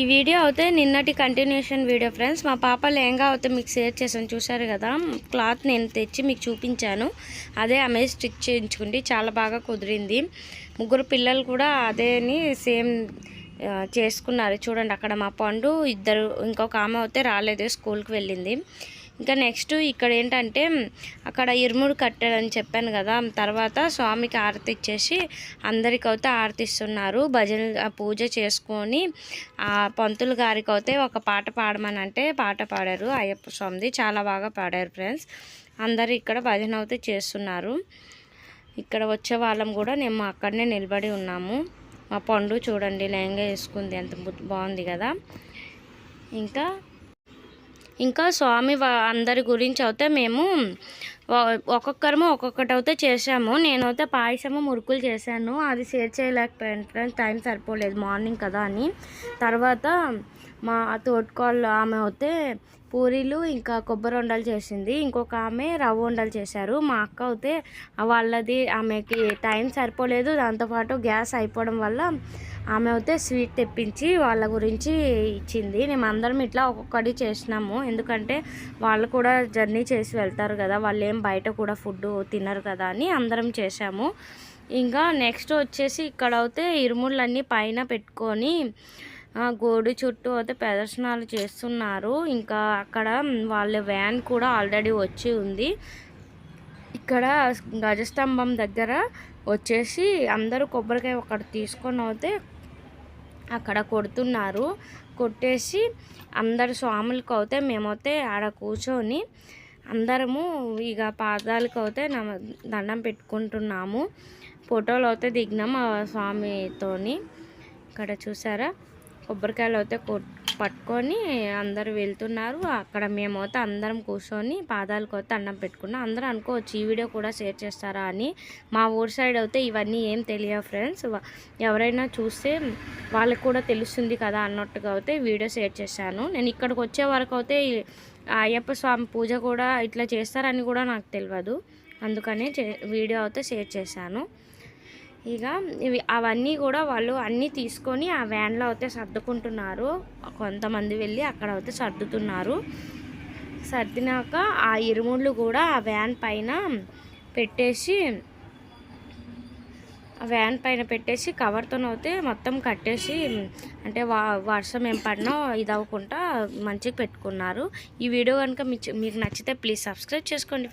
ఈ వీడియో అయితే నిన్నటి కంటిన్యూషన్ వీడియో ఫ్రెండ్స్ మా పాప లెహంగా అయితే మీకు షేర్ చేసాను చూసారు కదా? క్లాత్ నేను తెచ్చి మీకు చూపించాను. అదే ఆమె స్టిచ్ చేయించుకుంటే చాలా బాగా కుదిరింది. ముగ్గురు పిల్లలు కూడా అదేని సేమ్ చేసుకున్నారు. చూడండి అక్కడ మా పండు ఇద్దరు ఇంకొక ఆమె అయితే రాలేదు స్కూల్కి వెళ్ళింది. ఇంకా నెక్స్ట్ ఇక్కడ ఏంటంటే అక్కడ ఇరుముడు కట్టాడని చెప్పాను కదా తర్వాత స్వామికి ఆరతి ఇచ్చేసి అందరికి అయితే భజన పూజ చేసుకొని ఆ పంతులు గారికి అయితే ఒక పాట పాడమని అంటే పాట పాడారు అయ్యప్ప స్వామిది. చాలా బాగా పాడారు ఫ్రెండ్స్. అందరు ఇక్కడ భజన అయితే చేస్తున్నారు. ఇక్కడ వచ్చే వాళ్ళం కూడా మేము అక్కడనే నిలబడి ఉన్నాము. మా పండు చూడండి లెహంగా వేసుకుంది ఎంత బాగుంది కదా. ఇంకా ఇంకా స్వామి అందరి గురించి అయితే మేము ఒక్కొక్కరము ఒక్కొక్కటి అయితే చేసాము నేనైతే పాయసము మురుకులు చేశాను. అది షేర్ చేయలేకపోయాను టైం సరిపోలేదు. మార్నింగ్ కదా అని. తర్వాత మా తోటకోళ్ళు ఆమె అయితే పూరీలు ఇంకా కొబ్బరి వండలు చేసింది. ఇంకొక ఆమె రవ్వ వండలు చేశారు. మా అక్క అయితే వాళ్ళది ఆమెకి టైం సరిపోలేదు. దాంతోపాటు గ్యాస్ అయిపోవడం వల్ల ఆమె అయితే స్వీట్ తెప్పించి వాళ్ళ గురించి ఇచ్చింది. మేము అందరం ఇట్లా ఒక్కొక్కటి చేసినాము. ఎందుకంటే వాళ్ళు కూడా జర్నీ చేసి వెళ్తారు కదా. వాళ్ళు ఏం బయట కూడా ఫుడ్ తినరు కదా అని అందరం చేసాము ఇంకా నెక్స్ట్ వచ్చేసి ఇక్కడ అయితే ఇరుముళ్ళన్నీ పైన పెట్టుకొని గోడు చుట్టూ అయితే ప్రదర్శనలు చేస్తున్నారు. ఇంకా అక్కడ వాళ్ళ వ్యాన్ కూడా ఆల్రెడీ వచ్చి ఉంది. ఇక్కడ గజస్తంభం దగ్గర వచ్చేసి అందరూ కొబ్బరికాయ ఒకటి తీసుకొని అయితే అక్కడ కొడుతున్నారు. కొట్టేసి అందరు స్వాములకు అయితే మేమైతే ఆడ కూర్చొని అందరము ఇక పాదాలకు అయితే నమ దండం పెట్టుకుంటున్నాము. ఫోటోలు అయితే దిగినాం ఆ స్వామితోని. ఇక్కడ చూసారా? కొబ్బరికాయలు అయితే కొట్ పట్టుకొని అందరూ వెళ్తున్నారు. అక్కడ మేమైతే అందరం కూర్చొని పాదాలకు అయితే అన్నం పెట్టుకున్నాం. అందరూ అనుకోవచ్చు ఈ వీడియో కూడా షేర్ చేస్తారా? అని మా ఊరి సైడ్ అయితే ఇవన్నీ ఏం తెలియవు ఫ్రెండ్స్. ఎవరైనా చూస్తే వాళ్ళకి కూడా తెలుస్తుంది కదా అన్నట్టుగా అయితే వీడియో షేర్ చేశాను. నేను ఇక్కడికి వచ్చే వరకు అయితే అయ్యప్ప స్వామి పూజ కూడా ఇట్లా చేస్తారని కూడా నాకు తెలియదు అందుకనే చే వీడియో అయితే షేర్ చేశాను. ఇక ఇవి అవన్నీ కూడా వాళ్ళు అన్నీ తీసుకొని ఆ వ్యాన్లో అయితే సర్దుకుంటున్నారు. కొంతమంది వెళ్ళి అక్కడ అయితే సర్దుతున్నారు. సర్దినాక ఆ ఇరుముళ్ళు కూడా ఆ వ్యాన్ పైన పెట్టేసి ఆ వ్యాన్ పైన పెట్టేసి కవర్తో అయితే మొత్తం కట్టేసి అంటే వా వర్షం ఏం పడినా ఇది అవ్వకుండా మంచిగా పెట్టుకున్నారు. ఈ వీడియో కనుక మీకు నచ్చితే ప్లీజ్ సబ్స్క్రైబ్ చేసుకోండి